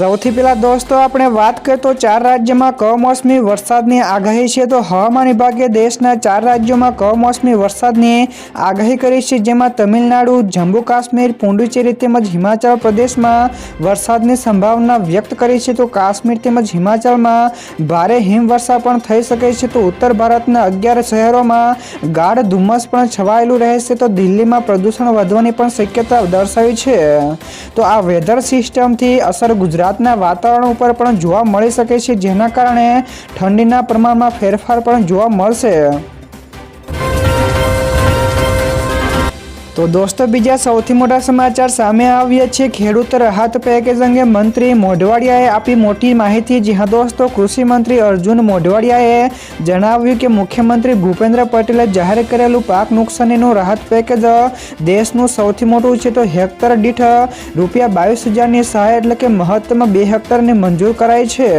સૌથી પહેલાં દોસ્તો, આપણે વાત કરીએ તો ચાર રાજ્યમાં કમોસમી વરસાદની આગાહી છે. તો હવામાન વિભાગે દેશના ચાર રાજ્યોમાં કમોસમી વરસાદની આગાહી કરી છે, જેમાં તમિલનાડુ, જમ્મુ કાશ્મીર, પુડુચેરી તેમજ હિમાચલ પ્રદેશમાં વરસાદની સંભાવના વ્યક્ત કરી છે. તો કાશ્મીર તેમજ હિમાચલમાં ભારે હિમવર્ષા પણ થઈ શકે છે. તો ઉત્તર ભારતના અગિયાર શહેરોમાં ગાઢ ધુમ્મસ પણ છવાયેલું રહેશે તો દિલ્હીમાં પ્રદૂષણ વધવાની પણ શક્યતા દર્શાવી છે. તો આ વેધર સિસ્ટમથી અસર ગુજરાતના વાતાવરણ ઉપર પણ જોવા મળી શકે છે, જેના કારણે ઠંડીના પ્રમાણમાં ફેરફાર પણ જોવા મળશે. તો દોસ્તો, બીજા સૌથી મોટા સમાચાર સામે આવ્યા છે. ખેડૂત રાહત પેકેજ અંગે મંત્રી મોઢવાડિયાએ આપી મોટી માહિતી. જ્યાં દોસ્તો, કૃષિ મંત્રી અર્જુન મોઢવાડિયાએ જણાવ્યું કે મુખ્યમંત્રી ભૂપેન્દ્ર પટેલે જાહેર કરેલું પાક નુકસાનીનું રાહત પેકેજ દેશનું સૌથી મોટું છે તો હેક્ટર દીઠ રૂપિયા બાવીસ હજારની સહાય એટલે કે મહત્તમ બે હેક્ટરને મંજૂર કરાઈ છે.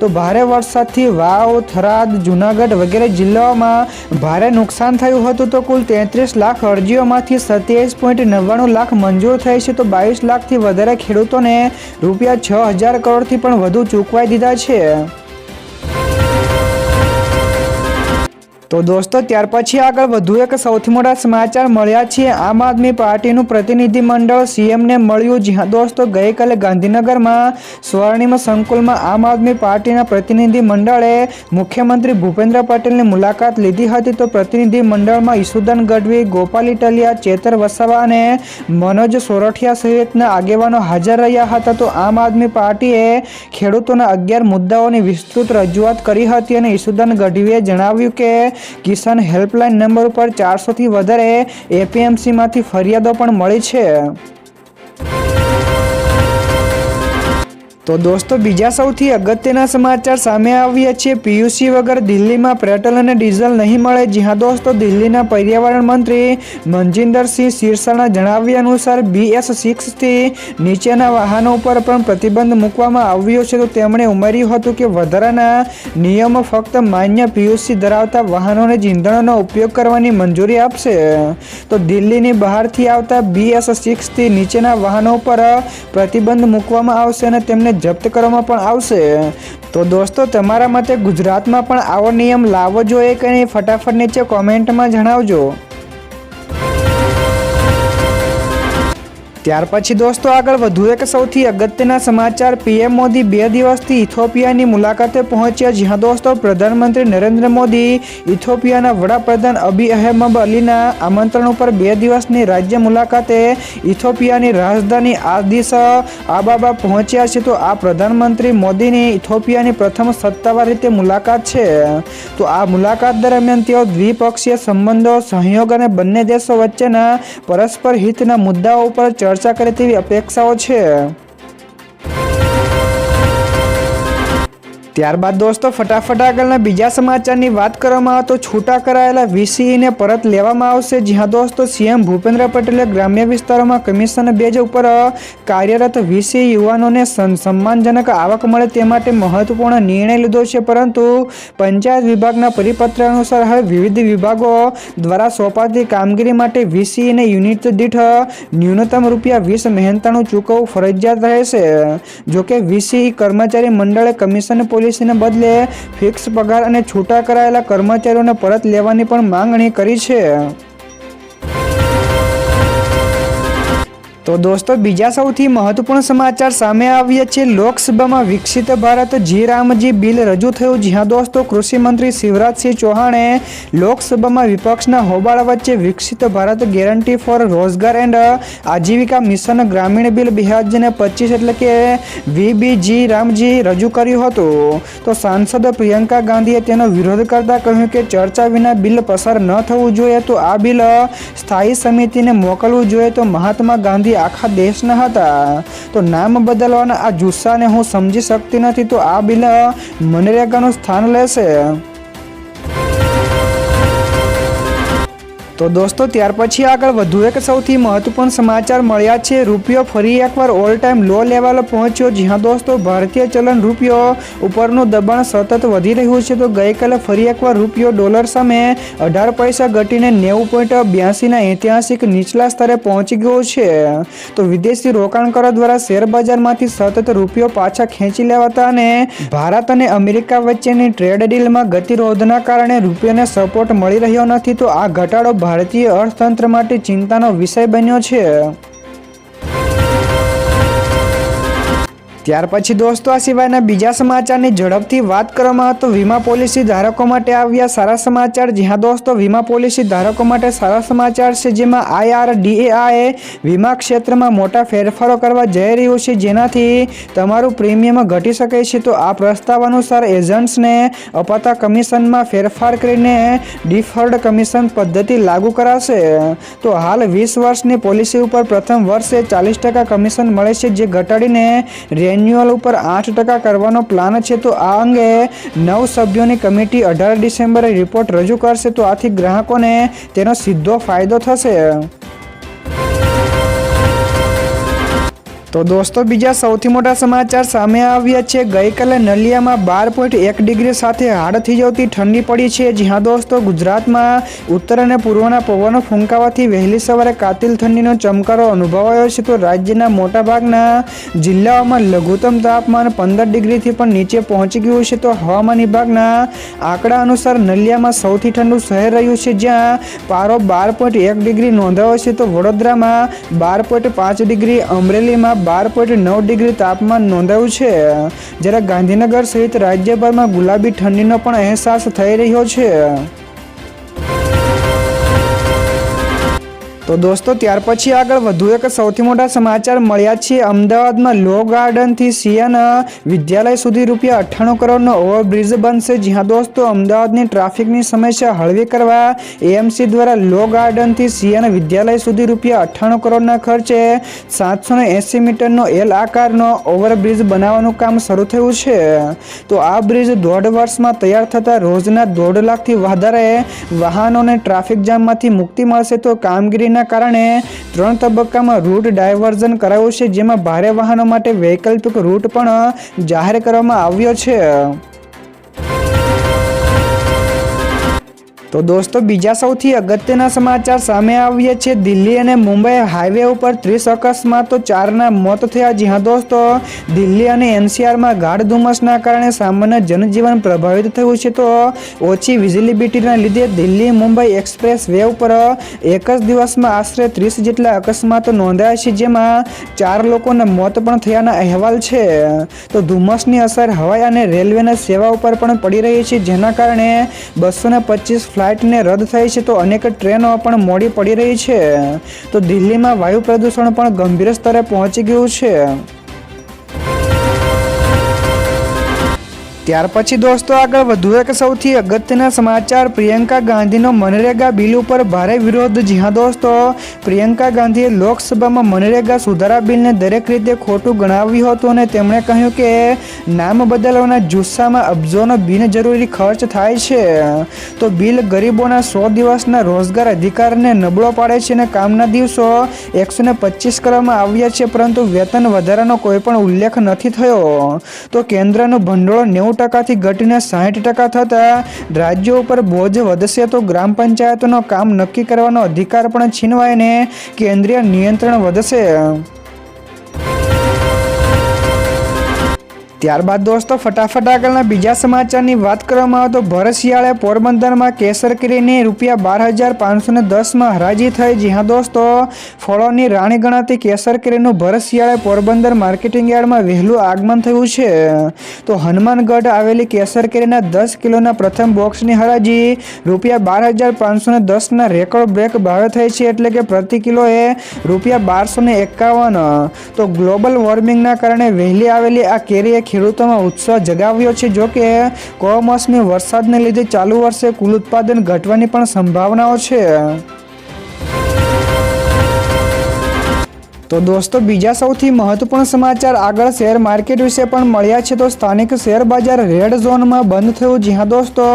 તો ભારે વરસાદથી વાવ, થરાદ, જુનાગઢ વગેરે જિલ્લાઓમાં ભારે નુકસાન થયું હતું તો કુલ તેત્રીસ લાખ અરજીઓમાંથી સત્યાવીસ પોઈન્ટ નવ્વાણું લાખ મંજૂર થઈ છે તો બાવીસ લાખથી વધારે ખેડૂતોને રૂપિયા છ હજાર કરોડથી પણ વધુ ચૂકવાઈ દીધા છે. તો દોસ્તો, ત્યાર પછી આગળ વધુ એક સૌથી મોટા સમાચાર મળ્યા છે. આમ આદમી પાર્ટીનું પ્રતિનિધિ મંડળ સીએમને મળ્યું જ્યાં દોસ્તો, ગઈકાલે ગાંધીનગરમાં સ્વર્ણિમ સંકુલમાં આમ આદમી પાર્ટીના પ્રતિનિધિ મંડળે મુખ્યમંત્રી ભૂપેન્દ્ર પટેલની મુલાકાત લીધી હતી. તો પ્રતિનિધિ મંડળમાં ઈસુદાન ગઢવી, ગોપાલ ઇટલિયા, ચેતર વસાવા અને મનોજ સોરઠિયા સહિતના આગેવાનો હાજર રહ્યા હતા. તો આમ આદમી પાર્ટીએ ખેડૂતોના અગિયાર મુદ્દાઓની વિસ્તૃત રજૂઆત કરી હતી અને ઈસુદાન ગઢવીએ જણાવ્યું કે કિસાન હેલ્પલાઇન નંબર ઉપર ચારસોથી વધારે એપીએમસીમાંથી ફરિયાદો પણ મળી છે. તો દોસ્તો, બીજા સૌથી અગત્યના સમાચાર સામે આવ્યા છે. પીયુસી વગર દિલ્હીમાં પેટ્રોલ અને ડીઝલ નહીં મળે. જ્યાં દોસ્તો, દિલ્હીના પર્યાવરણ મંત્રી મનજિંદરસિંહ સિરસાના જણાવ્યા અનુસાર બીએસ સિક્સથી નીચેના વાહનો ઉપર પણ પ્રતિબંધ મૂકવામાં આવ્યો છે. તો તેમણે ઉમેર્યું હતું કે વધારાના નિયમો ફક્ત માન્ય પીયુસી ધરાવતા વાહનોને જ ઇંધણનો ઉપયોગ કરવાની મંજૂરી આપશે. તો દિલ્હીની બહારથી આવતા બીએસ સિક્સથી નીચેના વાહનો પર પ્રતિબંધ મૂકવામાં આવશે અને તેમને જપ્ત કરવામાં પણ આવશે. તો દોસ્તો, તમારા મતે ગુજરાતમાં પણ આવો નિયમ લાવવો જોઈએ કે નહીં? ફટાફટ નીચે કોમેન્ટમાં જણાવજો. ત્યાર પછી દોસ્તો આગળ વધુ એક સૌથી અગત્યના સમાચાર. પીએમ મોદી બે દિવસથી ઇથોપિયાની મુલાકાતે પહોંચ્યા જ્યાં દોસ્તો પ્રધાનમંત્રી નરેન્દ્ર મોદી, ઇથોપિયાના વડાપ્રધાન અબી અહેમદ અલીના આમંત્રણ ઉપર બે દિવસની રાજ્ય મુલાકાતે ઇથોપિયાની રાજધાની આદિસ આબાબા પહોંચ્યા છે. તો આ પ્રધાનમંત્રી મોદીની ઇથોપિયાની પ્રથમ સત્તાવાર રીતે મુલાકાત છે. તો આ મુલાકાત દરમિયાન તેઓ દ્વિપક્ષીય સંબંધો સહયોગ અને બંને દેશો વચ્ચેના પરસ્પર હિતના મુદ્દાઓ ઉપર ચર્ચા કરે તેવી અપેક્ષાઓ છે. ત્યારબાદ દોસ્તો, ફટાફટ આગળના બીજા સમાચારની વાત કરવામાં આવે તો છૂટા કરાયેલા વીસીઈને પરત લેવામાં આવશે. જ્યાં દોસ્તો, સીએમ ભૂપેન્દ્ર પટેલે ગ્રામ્ય વિસ્તારોમાં કમિશન બેજ ઉપર કાર્યરત વીસી યુવાનોને સન- સન્માનજનક આવક મળે તે માટે મહત્વપૂર્ણ નિર્ણય લીધો છે. પરંતુ પંચાયત વિભાગના પરિપત્ર અનુસાર હવે વિવિધ વિભાગો દ્વારા સોંપાતી કામગીરી માટે વીસીઈને યુનિટ દીઠ ન્યૂનતમ રૂપિયા વીસ મહેનતાણું ચૂકવવું ફરજિયાત રહેશે. જોકે વીસી કર્મચારી મંડળે કમિશન પોલિસીને બદલે ફિક્સ પગાર અને છૂટા કરાયેલા કર્મચારીઓને પરત લેવાની પણ માંગણી કરી છે. તો દોસ્તો, બીજા સૌથી મહત્વપૂર્ણ સમાચાર સામે આવ્યા છે. લોકસભામાં વિકસિત ભારત, જી રામજી બિલ રજૂ થયું જ્યાં દોસ્તો, કૃષિમંત્રી શિવરાજસિંહ ચૌહાણે લોકસભામાં વિપક્ષના હોબાળા વચ્ચે વિકસિત ભારત ગેરંટી ફોર રોજગાર એન્ડ આજીવિકા મિશન ગ્રામીણ બિલ બે હજાર એટલે કે વીબીજી રામજી રજૂ કર્યું હતું. તો સાંસદ પ્રિયંકા ગાંધીએ તેનો વિરોધ કરતા કહ્યું કે ચર્ચા વિના બિલ પસાર ન થવું જોઈએ તો આ બિલ સ્થાયી સમિતિને મોકલવું જોઈએ તો મહાત્મા ગાંધી આખા દેશના હતા. તો નામ બદલવાના આ જુસ્સાને હું સમજી શકતી નથી, તો આ બિલ મનરેગાનું સ્થાન લેશે. તો દોસ્તો, ત્યાર પછી આગળ વધુ એક સૌથી મહત્વપૂર્ણ સમાચાર મળ્યા છે. રૂપિયો ફરી એકવાર ઓલ ટાઈમ લો લેવલ પહોંચ્યો. જ્યાં દોસ્તો, ભારતીય ચલણ રૂપિયો ઉપરનું દબાણ સતત વધી રહ્યું છે. તો ગઈકાલે ફરી એકવાર રૂપિયો ડોલર સામે અઢાર પૈસા ઘટીને નેવું પોઈન્ટ બ્યાસીના ઐતિહાસિક નીચલા સ્તરે પહોંચી ગયો છે. તો વિદેશી રોકાણકારો દ્વારા શેરબજારમાંથી સતત રૂપિયો પાછા ખેંચી લેવાતા અને ભારત અને અમેરિકા વચ્ચેની ટ્રેડ ડીલમાં ગતિરોધના કારણે રૂપિયાને સપોર્ટ મળી રહ્યો નથી. તો આ ઘટાડો ભારતીય અર્થતંત્ર માટે ચિંતાનો વિષય બન્યો છે. ત્યાર પછી દોસ્તો, આ સિવાયના બીજા સમાચારની ઝડપથી વાત કરવામાં તો વીમા પોલિસી ધારકો માટે આવ્યા સારા સમાચાર. જ્યાં દોસ્તો, વીમા પોલિસી ધારકો માટે સારા સમાચાર છે, જેમાં આઈઆરડીએઆએ વીમા ક્ષેત્રમાં મોટા ફેરફારો કરવા જઈ રહ્યું છે. જેનાથી તમારું પ્રીમિયમ ઘટી શકે છે. તો આ પ્રસ્તાવ અનુસાર એજન્ટ્સને અપાતા કમિશનમાં ફેરફાર કરીને ડિફર્ડ કમિશન પદ્ધતિ લાગુ કરાશે. તો હાલ વીસ વર્ષની પોલિસી ઉપર પ્રથમ વર્ષે ચાલીસ ટકા કમિશન મળે છે, જે ઘટાડીને રેન્યુઅલ ઉપર આઠ ટકા કરવાનો પ્લાન છે, તો આ અંગે નવ સભ્યોની કમિટી અઢાર ડિસેમ્બરે રિપોર્ટ રજૂ કરશે, તો આથી ગ્રાહકોને તેનો સીધો ફાયદો થશે. તો દોસ્તો, બીજા સૌથી મોટા સમાચાર સામે આવ્યા છે. ગઈકાલે નલિયામાં બાર પોઈન્ટ એક ડિગ્રી સાથે હાડ થઈ જતી ઠંડી પડી છે. જ્યાં દોસ્તો, ગુજરાતમાં ઉત્તર અને પૂર્વના પવનો ફૂંકાવાથી વહેલી સવારે કાતિલ ઠંડીનો ચમકારો અનુભવાયો છે. તો રાજ્યના મોટાભાગના જિલ્લાઓમાં લઘુત્તમ તાપમાન પંદર ડિગ્રીથી પણ નીચે પહોંચી ગયું છે. તો હવામાન વિભાગના આંકડા અનુસાર નલિયામાં સૌથી ઠંડુ શહેર રહ્યું છે, જ્યાં પારો બાર પોઈન્ટ એક ડિગ્રી નોંધાયો છે. તો વડોદરામાં બાર પોઈન્ટ પાંચ ડિગ્રી, અમરેલીમાં બાર પોઈન્ટ નવ ડિગ્રી તાપમાન નોંધાયું છે. જ્યારે ગાંધીનગર સહિત રાજ્યભરમાં ગુલાબી ઠંડીનો પણ અહેસાસ થઈ રહ્યો છે. તો દોસ્તો, ત્યાર પછી આગળ વધુ એક સૌથી મોટા સમાચાર મળ્યા છે. અમદાવાદમાં લો ગાર્ડનથી સિયન વિદ્યાલય સુધી રૂપિયા અઠ્ઠાણું કરોડનો ઓવરબ્રિજ બનશે. જ્યાં દોસ્તો, અમદાવાદની ટ્રાફિકની સમસ્યા હળવી કરવા એએમસી દ્વારા લો ગાર્ડનથી સિયન વિદ્યાલય સુધી રૂપિયા અઠ્ઠાણું કરોડના ખર્ચે સાતસો એંસી મીટરનો એલ આકારનો ઓવરબ્રિજ બનાવવાનું કામ શરૂ થયું છે. તો આ બ્રિજ દોઢ વર્ષમાં તૈયાર થતાં રોજના દોઢ લાખથી વધારે વાહનોને ટ્રાફિક જામમાંથી મુક્તિ મળશે. તો કામગીરીના કારણે ત્રણ તબક્કામાં રૂટ ડાયવર્ઝન કરાયું છે, જેમાં ભારે વાહનો માટે વૈકલ્પિક રૂટ પણ જાહેર કરવામાં આવ્યો છે. તો દોસ્તો, બીજા સૌથી અગત્યના સમાચાર સામે આવ્યા છે દિલ્હી અને મુંબઈ હાઈવે ઉપર ત્રીસ અકસ્માતો ચારના મોત થયા જ્યાં દોસ્તો. દિલ્હી અને એનસીઆરમાં ગાઢ ધુમ્મસના કારણે સામાન્ય જનજીવન પ્રભાવિત થયું છે. તો ઓછી વિઝિલિબિલિટીના લીધે દિલ્હી મુંબઈ એક્સપ્રેસ વે ઉપર એક જ દિવસમાં આશરે ત્રીસ જેટલા અકસ્માતો નોંધાયા છે, જેમાં ચાર લોકોના મોત પણ થયાના અહેવાલ છે. તો ધુમ્મસની અસર હવાઈ અને રેલવેના સેવા ઉપર પણ પડી રહી છે, જેના કારણે બસો ને પચીસ ફ્લાઇટને રદ થઈ છે તો અનેક ટ્રેનો પણ મોડી પડી રહી છે. તો દિલ્હીમાં વાયુ પ્રદૂષણ પણ ગંભીર સ્તરે પહોંચી ગયું છે. ત્યાર પછી દોસ્તો આગળ વધુ એક સૌથી અગત્યના સમાચાર. પ્રિયંકા ગાંધીનો મનરેગા બિલ ઉપર ભારે વિરોધ. જ્યાં દોસ્તો, પ્રિયંકા ગાંધીએ લોકસભામાં મનરેગા સુધારા બિલને દરેક રીતે ખોટું ગણાવ્યું હતું અને તેમણે કહ્યું કે નામ બદલવાના જુસ્સામાં અબજોનો બિનજરૂરી ખર્ચ થાય છે. તો બિલ ગરીબોના સો દિવસના રોજગાર અધિકારને નબળો પાડે છે અને કામના દિવસો એકસો ને પચીસ કરવામાં આવ્યા છે, પરંતુ વેતન વધારાનો કોઈ પણ ઉલ્લેખ નથી થયો. તો કેન્દ્રનું ભંડોળ નેવું ટકાથી ઘટીને સાહીઠ ટકા થતાં રાજ્યો ઉપર બોજ વધશે તો ગ્રામ પંચાયતોનો કામ નક્કી કરવાનો અધિકાર પણ છીનવાઈને કેન્દ્રીય નિયંત્રણ વધશે. ત્યારબાદ દોસ્તો, ફટાફટ આગળના બીજા સમાચારની વાત કરવામાં આવે તો ભર શિયાળે પોરબંદરમાં કેસર કેરીની રૂપિયા બાર હજાર પાંચસો ને દસમાં હરાજી થઈ. જ્યાં દોસ્તો, ફળોની રાણી ગણાતી કેસર કેરીનું ભર શિયાળે પોરબંદર માર્કેટિંગ યાર્ડમાં વહેલું આગમન થયું છે. તો હનુમાનગઢ આવેલી કેસર કેરીના દસ કિલોના પ્રથમ બોક્સની હરાજી રૂપિયા બાર હજાર પાંચસો ને દસના રેકોર્ડ બ્રેક ભાવે થઈ છે એટલે કે પ્રતિ કિલોએ રૂપિયા બારસો ને એકાવન. તો ગ્લોબલ વોર્મિંગના કારણે વહેલી આવેલી આ કેરીએ ખેડૂતોમાં ઉત્સાહ જગાવ્યો છે. જો કે, કમોસમી વરસાદને લીધે ચાલુ વર્ષે કુલ ઉત્પાદન ઘટવાની પણ સંભાવનાઓ છે. તો દોસ્તો, બીજા સૌથી મહત્વપૂર્ણ સમાચાર આગળ શેર માર્કેટ વિશે પણ મળ્યા છે. તો સ્થાનિક શેર બજાર રેડ ઝોનમાં બંધ થયું. જ્યાં દોસ્તો,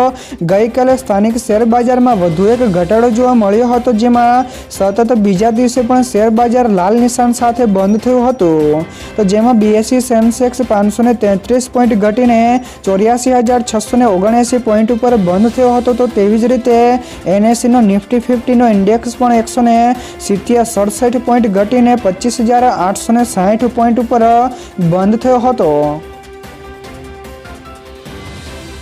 ગઈકાલે સ્થાનિક શેર બજારમાં વધુ એક ઘટાડો જોવા મળ્યો હતો, જેમાં સતત બીજા દિવસે પણ શેર બજાર લાલ નિશાન સાથે બંધ થયું હતું. તો જેમાં બીએસસી સેન્સેક્સ પાંચસો તેત્રીસ પોઈન્ટ ઘટીને ચોર્યાસી હજાર છસો ઓગણએંસી પોઈન્ટ ઉપર બંધ થયો હતો. તો તેવી જ રીતે એનએસસીનો નિફ્ટી ફિફ્ટીનો ઇન્ડેક્સ પણ એકસો ને સડસઠ પોઈન્ટ ઘટીને પચીસ હજાર આઠસો ને સાહીઠ પોઈન્ટ ઉપર બંધ થયો હતો.